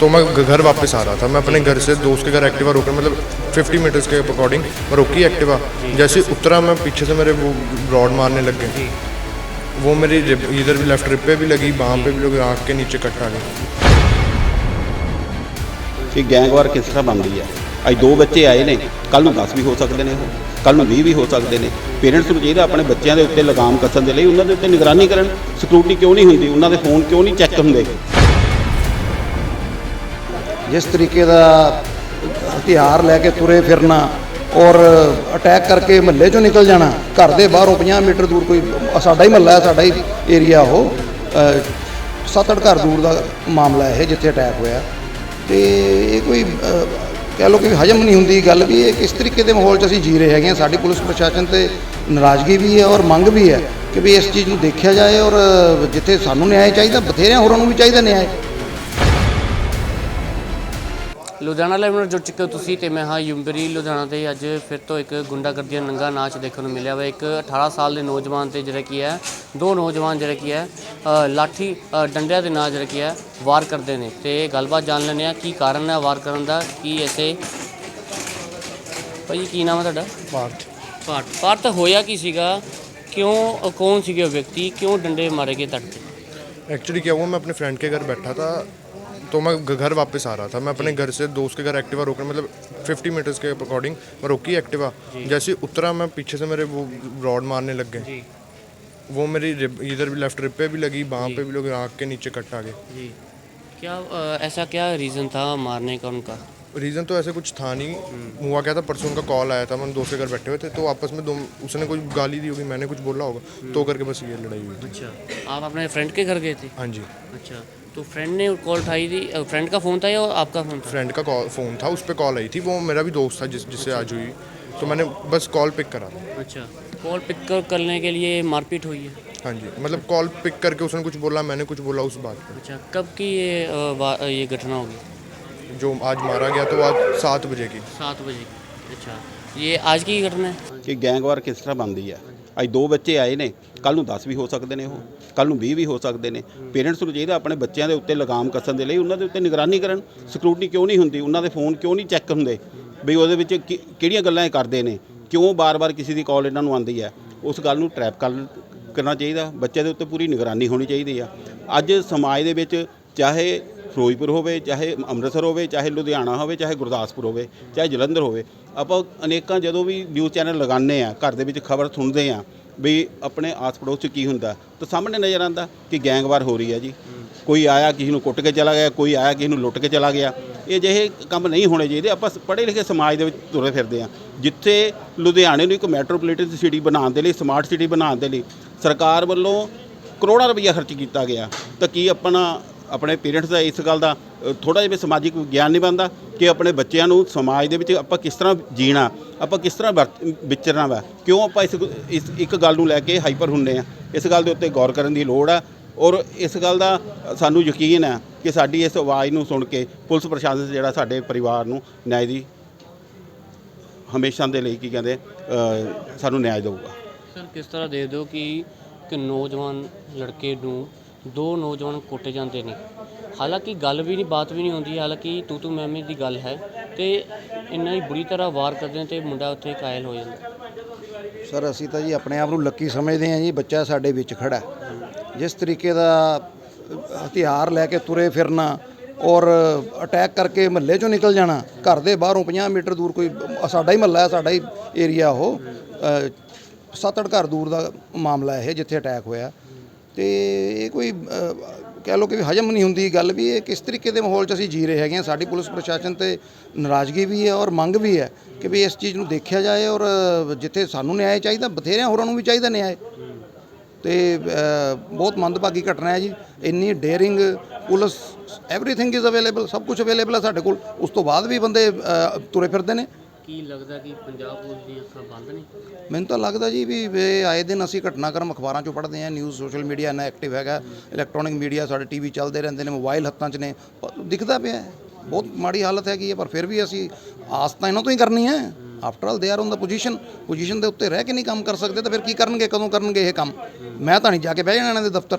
तो मैं घ- घर वापस आ रहा था मैं अपने घर से दोस्त के घर एक्टिवा रोका मतलब 50 मीटर्स के अकॉर्डिंग मैं रोकी एक्टिवा जैसे ही उतरा मैं पीछे से मेरे वो रॉड मारने लग गए वो मेरी रिब- इधर भी लेफ्ट रिप पे भी लगी बाहाँ पे भी लगी आँख के नीचे कट आ गई ਕਿ ਗੈਂਗਵਾਰ ਕਿਸ ਤਰ੍ਹਾਂ ਬਣਦੀ ਹੈ ਅੱਜ ਦੋ ਬੱਚੇ ਆਏ ਨੇ ਕੱਲ ਨੂੰ 10 ਵੀ ਹੋ ਸਕਦੇ ਨੇ ਉਹ ਕੱਲ ਨੂੰ 20 ਵੀ ਹੋ ਸਕਦੇ ਨੇ ਪੇਰੈਂਟਸ ਨੂੰ ਚਾਹੀਦਾ ਆਪਣੇ ਬੱਚਿਆਂ ਦੇ ਉੱਤੇ ਲਗਾਮ ਕੱਸਣ ਦੇ ਲਈ ਉਹਨਾਂ ਦੇ ਉੱਤੇ ਨਿਗਰਾਨੀ ਕਰਨ ਸਿਕਿਉਰਿਟੀ ਕਿਉਂ ਨਹੀਂ ਹੁੰਦੀ ਉਹਨਾਂ ਦੇ ਫੋਨ ਕਿਉਂ ਨਹੀਂ ਚੈੱਕ ਹੁੰਦੇ ਜਿਸ ਤਰੀਕੇ ਦਾ ਹਥਿਆਰ ਲੈ ਕੇ ਤੁਰੇ ਫਿਰਨਾ ਔਰ ਅਟੈਕ ਕਰਕੇ ਮਹੱਲੇ ਚੋਂ ਨਿਕਲ ਜਾਣਾ, ਘਰ ਦੇ ਬਾਹਰੋਂ 50 ਮੀਟਰ ਦੂਰ ਕੋਈ ਸਾਡਾ ਹੀ ਮਹੱਲਾ ਹੈ, ਸਾਡਾ ਹੀ ਏਰੀਆ ਉਹ ਸੱਤ ਅੱਠ ਘਰ ਦੂਰ ਦਾ ਮਾਮਲਾ ਇਹ ਜਿੱਥੇ ਅਟੈਕ ਹੋਇਆ। ਤੇ ਇਹ ਕੋਈ ਕਹਿ ਲਓ ਕਿ ਹਜਮ ਨਹੀਂ ਹੁੰਦੀ ਗੱਲ ਵੀ, ਇਹ ਕਿਸ ਤਰੀਕੇ ਦੇ ਮਾਹੌਲ 'ਚ ਅਸੀਂ ਜੀ ਰਹੇ ਹੈਗੇ ਹਾਂ। ਸਾਡੀ ਪੁਲਿਸ ਪ੍ਰਸ਼ਾਸਨ ਤੇ ਨਾਰਾਜ਼ਗੀ ਵੀ ਹੈ ਔਰ ਮੰਗ ਵੀ ਹੈ ਕਿ ਵੀ ਇਸ ਚੀਜ਼ ਨੂੰ ਦੇਖਿਆ ਜਾਏ ਔਰ ਜਿੱਥੇ ਸਾਨੂੰ ਨਿਆਂ ਚਾਹੀਦਾ, ਬਥੇਰਿਆਂ ਹੋਰਾਂ ਨੂੰ ਵੀ ਚਾਹੀਦਾ ਨਿਆਂ। ਲੁਧਿਆਣਾ ਲਾਈਵ ਨਾਲ ਜੁੜ ਚੁੱਕੇ ਹੋ ਤੁਸੀਂ ਤੇ ਮੈਂ ਹਾਂ ਯੂੰਬਰੀ ਲੁਧਿਆਣਾ ਤੇ ਅੱਜ ਫਿਰ ਤੋਂ ਇੱਕ ਗੁੰਡਾਗਰਦੀ ਦਾ ਨੰਗਾ ਨਾਚ ਦੇਖਣ ਨੂੰ ਮਿਲਿਆ ਵਾ ਇੱਕ 18 ਸਾਲ ਦੇ ਨੌਜਵਾਨ ਤੇ ਜਿਹੜਾ ਕੀ ਹੈ ਦੋ ਨੌਜਵਾਨ ਜਿਹੜਾ ਕੀ ਹੈ ਅ, ਲਾਠੀ ਅ, ਡੰਡਿਆਂ ਦੇ ਨਾਲ ਜਿਹੜਾ ਕੀ ਹੈ ਵਾਰ ਕਰਦੇ ਨੇ ਤੇ ਗੱਲਬਾਤ ਜਾਣ ਲੈਂਦੇ ਆ ਕੀ ਕਾਰਨ ਹੈ ਵਾਰ ਕਰਨ ਦਾ ਕੀ ਐਸੇ ਭਾਈ ਕੀ ਨਾਮ ਹੈ ਤੁਹਾਡਾ पार्थ ਪਾਰਟ ਪਾਰਟ ਹੋਇਆ ਕੀ ਸੀਗਾ ਕਿਉਂ ਅ, ਕੌਣ ਸੀਗੇ ਉਹ ਵਿਅਕਤੀ ਕਿਉਂ ਡੰਡੇ ਮਾਰੇ ਗਏ ਤੁਹਾਡੇ ਤੇ एक्चुअली क्या हुआ मैं अपने फ्रेंड के घर बैठा था तो मैं घर वापस आ रहा था। मैं अपने घर से दोस्त के घर एक्टिवा रोका मतलब 50 मीटर्स के अकॉर्डिंग मैं रोकी एक्टिवा। जैसे उतरा मैं पीछे से मेरे वो रॉड मारने लग गए। वो मेरी इधर भी लेफ़्ट रिप पे भी लगी बाहाँ पे भी लगी आँख के नीचे कट आ गए। क्या ऐसा क्या रीज़न था मारने का उनका? रीज़न तो ऐसे कुछ था नहीं। हुआ क्या था परसों उनका कॉल आया था हम दोस्त के घर बैठे हुए थे तो आपस में दो उसने कुछ गाली दी होगी मैंने कुछ बोला होगा तो करके बस ये लड़ाई हुई अच्छा। आप अपने फ्रेंड के घर गए थे? हाँ जी। अच्छा। तो फ्रेंड ने कॉल उठाई थी फ्रेंड का फ़ोन था या आपका फ़ोन था फ्रेंड का कॉल फ़ोन था उस पर कॉल आई थी वो मेरा भी दोस्त था जिस जिससे आज हुई तो मैंने बस कॉल पिक करा था अच्छा कॉल पिक करने के लिए मारपीट हुई है हाँ जी मतलब कॉल पिक करके उसने कुछ बोला मैंने कुछ बोला उस बात पे अच्छा कब की ये अ, वा- अ, ये घटना होगी जो आज मारा गया तो आज सात बजे की सात बजे की अच्छा ये आज की घटना है ਕਿ ਗੈਂਗਵਾਰ ਕਿਸ ਤਰ੍ਹਾਂ ਬਣਦੀ ਹੈ ਅੱਜ ਦੋ ਬੱਚੇ ਆਏ ਨੇ ਕੱਲ ਨੂੰ 10 ਵੀ ਹੋ ਸਕਦੇ ਨੇ ਉਹ ਕੱਲ ਨੂੰ 20 ਵੀ ਹੋ ਸਕਦੇ ਨੇ। ਪੇਰੈਂਟਸ ਨੂੰ ਚਾਹੀਦਾ ਆਪਣੇ ਬੱਚਿਆਂ ਦੇ ਉੱਤੇ ਲਗਾਮ ਕੱਸਣ ਦੇ ਲਈ, ਉਹਨਾਂ ਦੇ ਉੱਤੇ ਨਿਗਰਾਨੀ ਕਰਨ। ਸਿਕਿਉਰਿਟੀ ਕਿਉਂ ਨਹੀਂ ਹੁੰਦੀ? ਉਹਨਾਂ ਦੇ ਫੋਨ ਕਿਉਂ ਨਹੀਂ ਚੈੱਕ ਹੁੰਦੇ? ਵੀ ਉਹਦੇ ਵਿੱਚ ਕਿ- ਕਿਹੜੀਆਂ ਗੱਲਾਂ ਇਹ ਕਰਦੇ ਨੇ? ਕਿਉਂ ਬਾਰ-ਬਾਰ ਕਿਸੇ ਦੀ ਕਾਲ ਇਹਨਾਂ ਨੂੰ ਆਉਂਦੀ ਹੈ? ਉਸ ਗੱਲ ਨੂੰ ਟਰੈਪ ਕਰ, ਕਰਨਾ ਚਾਹੀਦਾ। ਬੱਚਿਆਂ ਦੇ ਉੱਤੇ ਪੂਰੀ ਨਿਗਰਾਨੀ ਹੋਣੀ ਚਾਹੀਦੀ ਆ। ਅੱਜ ਸਮਾਜ ਦੇ ਵਿੱਚ ਚਾਹੇ ਫਿਰੋਜ਼ਪੁਰ ਹੋਵੇ, ਚਾਹੇ ਅੰਮ੍ਰਿਤਸਰ ਹੋਵੇ, ਚਾਹੇ ਲੁਧਿਆਣਾ ਹੋਵੇ, ਚਾਹੇ ਗੁਰਦਾਸਪੁਰ ਹੋਵੇ, ਚਾਹੇ ਜਲੰਧਰ ਹੋਵੇ, ਆਪਾਂ ਅਨੇਕਾਂ ਜਦੋਂ ਵੀ ਨਿਊਜ਼ ਚੈਨਲ ਲਗਾਉਂਦੇ ਆ ਘਰ ਦੇ ਵਿੱਚ ਖਬਰ ਸੁਣਦੇ ਆ ਵੀ ਆਪਣੇ ਆਸ ਪੜੋਸ 'ਚ ਕੀ ਹੁੰਦਾ, ਤਾਂ ਸਾਹਮਣੇ ਨਜ਼ਰ ਆਉਂਦਾ ਕਿ ਗੈਂਗਵਾਰ ਹੋ ਰਹੀ ਹੈ ਜੀ। ਕੋਈ ਆਇਆ, ਕਿਸੇ ਨੂੰ ਕੁੱਟ ਕੇ ਚਲਾ ਗਿਆ, ਕੋਈ ਆਇਆ, ਕਿਸੇ ਨੂੰ ਲੁੱਟ ਕੇ ਚਲਾ ਗਿਆ। ਇਹ ਜਿਹੇ ਕੰਮ ਨਹੀਂ ਹੋਣੇ ਚਾਹੀਦੇ, ਆਪਾਂ ਪੜ੍ਹੇ ਲਿਖੇ ਸਮਾਜ ਦੇ ਵਿੱਚ ਤੁਰੇ ਫਿਰਦੇ ਆ ਜਿੱਥੇ ਲੁਧਿਆਣੇ ਨੂੰ ਇੱਕ ਮੈਟਰੋਪੋਲੀਟਨ ਸਿਟੀ ਬਣਾਉਣ ਦੇ ਲਈ ਸਮਾਰਟ ਸਿਟੀ ਬਣਾਉਣ ਦੇ ਲਈ ਸਰਕਾਰ ਵੱਲੋਂ ਕਰੋੜਾਂ ਰੁਪਈਆ ਖਰਚ ਕੀਤਾ ਗਿਆ, ਤਾਂ ਕੀ ਆਪਣਾ ਆਪਣੇ ਪੇਰੈਂਟਸ ਦਾ ਇਸ ਗੱਲ ਦਾ ਥੋੜਾ ਜਿਹਾ ਵੀ ਸਮਾਜਿਕ ਗਿਆਨ ਨਹੀਂ ਬਣਦਾ ਕਿ ਆਪਣੇ ਬੱਚਿਆਂ ਨੂੰ ਸਮਾਜ ਦੇ ਵਿੱਚ ਆਪਾਂ ਕਿਸ ਤਰ੍ਹਾਂ ਜੀਣਾ, ਆਪਾਂ ਕਿਸ ਤਰ੍ਹਾਂ ਵਰਤ- ਵਿਚਰਨਾ ਵਾ। ਕਿਉਂ ਆਪਾਂ ਇਸ ਇਸ ਇੱਕ ਗੱਲ ਨੂੰ ਲੈ ਕੇ ਹਾਈਪਰ ਹੁੰਨੇ ਆ? ਇਸ ਗੱਲ ਦੇ ਉੱਤੇ ਗੌਰ ਕਰਨ ਦੀ ਲੋੜ ਆ ਔਰ ਇਸ ਗੱਲ ਦਾ ਸਾਨੂੰ ਯਕੀਨ ਹੈ ਕਿ ਸਾਡੀ ਇਸ ਆਵਾਜ਼ ਨੂੰ ਸੁਣ ਕੇ ਪੁਲਿਸ ਪ੍ਰਸ਼ਾਸਨ ਜਿਹੜਾ ਸਾਡੇ ਪਰਿਵਾਰ ਨੂੰ ਨਿਆਂ ਦੀ ਹਮੇਸ਼ਾ ਦੇ ਲਈ ਕੀ ਕਹਿੰਦੇ ਸਾਨੂੰ ਨਿਆਂ ਦੇਊਗਾ। ਸਰ, ਕਿਸ ਤਰ੍ਹਾਂ ਦੇ ਦਿਓ ਕਿ ਇੱਕ ਨੌਜਵਾਨ ਲੜਕੇ ਨੂੰ ਦੋ ਨੌਜਵਾਨ ਕੁੱਟੇ ਜਾਂਦੇ ਨੇ। ਹਾਲਾਂਕਿ ਗੱਲ ਵੀ ਨਹੀਂ ਬਾਤ ਵੀ ਨਹੀਂ ਹੁੰਦੀ ਹਾਲਾਂਕਿ ਤੂੰ ਤੂੰ ਮੈਂ ਮੈਂ ਦੀ ਗੱਲ ਹੈ। ਤੇ ਇੰਨਾ ਹੀ ਬੁਰੀ ਤਰ੍ਹਾਂ ਵਾਰ ਕਰਦੇ ਨੇ ਤੇ ਮੁੰਡਾ ਉੱਥੇ ਕਾਇਲ ਹੋ ਜਾਂਦਾ। ਸਰ ਅਸੀਂ ਤਾਂ ਜੀ ਆਪਣੇ ਆਪ ਨੂੰ ਲੱਕੀ ਸਮਝਦੇ ਹਾਂ ਜੀ ਬੱਚਾ ਸਾਡੇ ਵਿੱਚ ਖੜਾ ਹੈ। ਜਿਸ ਤਰੀਕੇ ਦਾ ਹਥਿਆਰ ਲੈ ਕੇ ਤੁਰੇ ਫਿਰਨਾ ਔਰ ਅਟੈਕ ਕਰਕੇ ਮਹੱਲੇ ਚੋਂ ਨਿਕਲ ਜਾਣਾ ਘਰ ਦੇ ਬਾਹਰੋਂ 50 ਮੀਟਰ ਦੂਰ ਕੋਈ ਸਾਡਾ ਹੀ ਮਹੱਲਾ ਹੈ ਸਾਡਾ ਹੀ ਏਰੀਆ ਉਹ ਅ, ਸੱਤ ਅੱਠ ਘਰ ਦੂਰ ਦਾ ਮਾਮਲਾ ਇਹ ਜਿੱਥੇ ਅਟੈਕ ਹੋਇਆ। ਤੇ ਇਹ ਕੋਈ ਕਹਿ ਲਓ ਕਿ ਹਜਮ ਨਹੀਂ ਹੁੰਦੀ ਗੱਲ ਵੀ, ਇਹ ਕਿਸ ਤਰੀਕੇ ਦੇ ਮਾਹੌਲ 'ਚ ਅਸੀਂ ਜੀ ਰਹੇ ਹੈਗੇ ਹਾਂ। ਸਾਡੀ ਪੁਲਿਸ ਪ੍ਰਸ਼ਾਸਨ ਤੇ ਨਾਰਾਜ਼ਗੀ ਵੀ ਹੈ ਔਰ ਮੰਗ ਵੀ ਹੈ ਕਿ ਵੀ ਇਸ ਚੀਜ਼ ਨੂੰ ਦੇਖਿਆ ਜਾਏ ਔਰ ਜਿੱਥੇ ਸਾਨੂੰ ਨਿਆਂ ਚਾਹੀਦਾ, ਬਥੇਰਿਆਂ ਹੋਰਾਂ ਨੂੰ ਵੀ ਚਾਹੀਦਾ ਨਿਆਂ। ਤੇ ਬਹੁਤ ਮੰਦਭਾਗੀ ਘਟਨਾ ਹੈ ਜੀ। ਇੰਨੀ daring police everything is available ਸਭ ਕੁਝ ਅਵੇਲੇਬਲ ਹੈ ਸਾਡੇ ਕੋਲ। ਉਸ ਤੋਂ ਬਾਅਦ ਵੀ ਬੰਦੇ ਤੁਰੇ ਫਿਰਦੇ ਨੇ। ਕੀ ਲੱਗਦਾ ਕਿ ਪੰਜਾਬ ਪੁਲਿਸ ਦੀਆਂ ਅੱਖਾਂ ਬੰਦ ਨੇ? ਮੈਨੂੰ ਤਾਂ ਲੱਗਦਾ ਜੀ ਵੀ ਇਹ ਆਏ ਦਿਨ ਅਸੀਂ ਘਟਨਾਕ੍ਰਮ ਅਖਬਾਰਾਂ 'ਚੋਂ ਪੜ੍ਹਦੇ ਹਾਂ ਨਿਊਜ਼ ਸੋਸ਼ਲ ਮੀਡੀਆ ਇੰਨਾ ਐਕਟਿਵ ਹੈਗਾ ਇਲੈਕਟ੍ਰੋਨਿਕ ਮੀਡੀਆ ਸਾਡੇ ਟੀਵੀ ਚੱਲਦੇ ਰਹਿੰਦੇ ਨੇ ਮੋਬਾਈਲ ਹੱਥਾਂ 'ਚ ਨੇ ਪ- ਦਿਖਦਾ ਪਿਆ ਹੈ। ਬਹੁਤ ਮਾੜੀ ਹਾਲਤ ਹੈਗੀ ਹੈ, ਪਰ ਫਿਰ ਵੀ ਅਸੀਂ ਆਸ ਤਾਂ ਇਹਨਾਂ ਤੋਂ ਹੀ ਕਰਨੀ ਹੈ। After all they are on the position position ਦੇ ਉੱਤੇ ਰਹਿ ਕੇ ਨਹੀਂ ਕੰਮ ਕਰ ਸਕਦੇ, ਤਾਂ ਫਿਰ ਕੀ ਕਰਨਗੇ, ਕਦੋਂ ਕਰਨਗੇ ਇਹ ਕੰਮ? ਮੈਂ ਤਾਂ ਨਹੀਂ ਜਾ ਕੇ ਬਹਿ ਜਾਣਾ ਇਹਨਾਂ ਦੇ ਦਫ਼ਤਰ।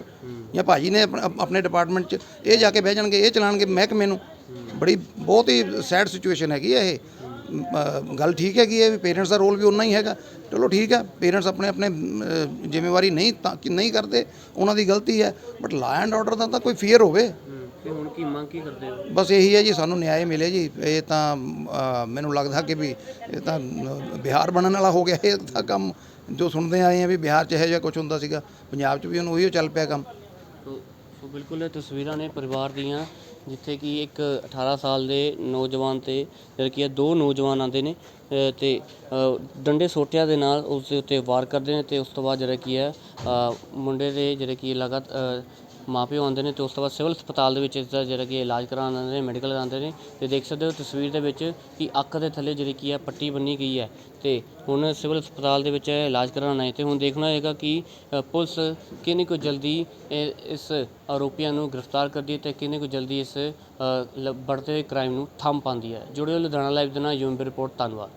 ਜਾਂ ਭਾਜੀ ਨੇ ਆਪਣੇ- ਆਪਣੇ ਡਿਪਾਰਟਮੈਂਟ 'ਚ, ਇਹ ਜਾ ਕੇ ਬਹਿ ਜਾਣਗੇ, ਇਹ ਚਲਾਣਗੇ ਮਹਿਕਮੇ ਨੂੰ। ਬੜੀ, ਬਹੁਤ ਹੀ ਸੈਡ ਸਿਚੁਏਸ਼ਨ ਹੈਗੀ ਹੈ ਇਹ। ਗੱਲ ਠੀਕ ਹੈਗੀ ਹੈ ਵੀ ਪੇਰੈਂਟਸ ਦਾ ਰੋਲ ਵੀ ਉਨਾ ਹੀ ਹੈਗਾ। ਚਲੋ ਠੀਕ ਹੈ ਪੇਰੈਂਟਸ ਆਪਣੇ ਆਪਣੇ ਜ਼ਿੰਮੇਵਾਰੀ ਨਹੀਂ ਨਹੀਂ ਕਰਦੇ ਉਹਨਾਂ ਦੀ ਗਲਤੀ ਹੈ। ਬਟ ਲਾ ਐਂਡ ਆਰਡਰ ਦਾ ਤਾਂ ਕੋਈ ਫੀਅਰ ਹੋਵੇ। ਤੇ ਹੁਣ ਕੀ ਮੰਗ ਕੀ ਕਰਦੇ ਹੋ? ਬਸ ਇਹੀ ਹੈ ਜੀ ਸਾਨੂੰ ਨਿਆਂ ਮਿਲੇ ਜੀ। ਇਹ ਤਾਂ ਮੈਨੂੰ ਲੱਗਦਾ ਕਿ ਵੀ ਇਹ ਤਾਂ ਬਿਹਾਰ ਬਣਨ ਵਾਲਾ ਹੋ ਗਿਆ। ਇਹ ਤਾਂ ਕੰਮ ਜੋ ਸੁਣਦੇ ਆਏ ਆ ਵੀ ਬਿਹਾਰ 'ਚ ਇਹੋ ਜਿਹਾ ਕੁਝ ਹੁੰਦਾ ਸੀਗਾ। ਪੰਜਾਬ 'ਚ ਵੀ ਹੁਣ ਉਹੀ ਚੱਲ ਪਿਆ ਕੰਮ। ਸੋ ਬਿਲਕੁਲ ਇਹ ਤਸਵੀਰਾਂ ਨੇ ਪਰਿਵਾਰ ਦੀਆਂ। ਜਿੱਥੇ ਕਿ ਇੱਕ 18 ਸਾਲ ਦੇ ਨੌਜਵਾਨ ਅਤੇ ਜਿਹੜਾ ਕੀ ਹੈ ਦੋ ਨੌਜਵਾਨ ਆਉਂਦੇ ਨੇ ਅਤੇ ਡੰਡੇ ਸੋਟਿਆਂ ਦੇ ਨਾਲ ਉਸ ਦੇ ਉੱਤੇ ਵਾਰ ਕਰਦੇ ਨੇ ਅਤੇ ਉਸ ਤੋਂ ਬਾਅਦ ਜਿਹੜਾ ਕੀ ਹੈ ਮੁੰਡੇ ਦੇ ਜਿਹੜੇ ਕਿ ਲਗਾਤਾਰ ਮਾਂ ਪਿਓ ਆਉਂਦੇ ਨੇ ਅਤੇ ਉਸ ਤੋਂ ਬਾਅਦ ਸਿਵਲ ਹਸਪਤਾਲ ਦੇ ਵਿੱਚ ਇਸਦਾ ਜਿਹੜਾ ਕਿ ਇਲਾਜ ਕਰਵਾਉਣ ਆਉਂਦੇ ਨੇ ਮੈਡੀਕਲ ਕਰਵਾਉਂਦੇ ਨੇ ਅਤੇ ਦੇਖ ਸਕਦੇ ਹੋ ਤਸਵੀਰ ਦੇ ਵਿੱਚ ਕਿ ਅੱਖ ਦੇ ਥੱਲੇ ਜਿਹੜੀ ਕੀ ਹੈ ਪੱਟੀ ਬੰਨੀ ਗਈ ਹੈ ਅਤੇ ਹੁਣ ਸਿਵਲ ਹਸਪਤਾਲ ਦੇ ਵਿੱਚ ਇਲਾਜ ਕਰਵਾਉਣ ਆਏ ਅਤੇ ਹੁਣ ਦੇਖਣਾ ਹੋਏਗਾ ਕਿ ਪੁਲਿਸ ਕਿੰਨੀ ਕੁ ਜਲਦੀ ਇਸ ਆਰੋਪੀਆਂ ਨੂੰ ਗ੍ਰਿਫਤਾਰ ਕਰਦੀ ਹੈ ਅਤੇ ਕਿੰਨੀ ਕੁ ਜਲਦੀ ਇਸ ਲ ਵੱਧਦੇ ਕ੍ਰਾਈਮ ਨੂੰ ਥੰਮ ਪਾਉਂਦੀ ਹੈ। ਜੁੜੇ ਲੁਧਿਆਣਾ ਲਾਈਵ ਦੇ ਨਾਲ ਯੂਮ ਰਿਪੋਰਟ, ਧੰਨਵਾਦ।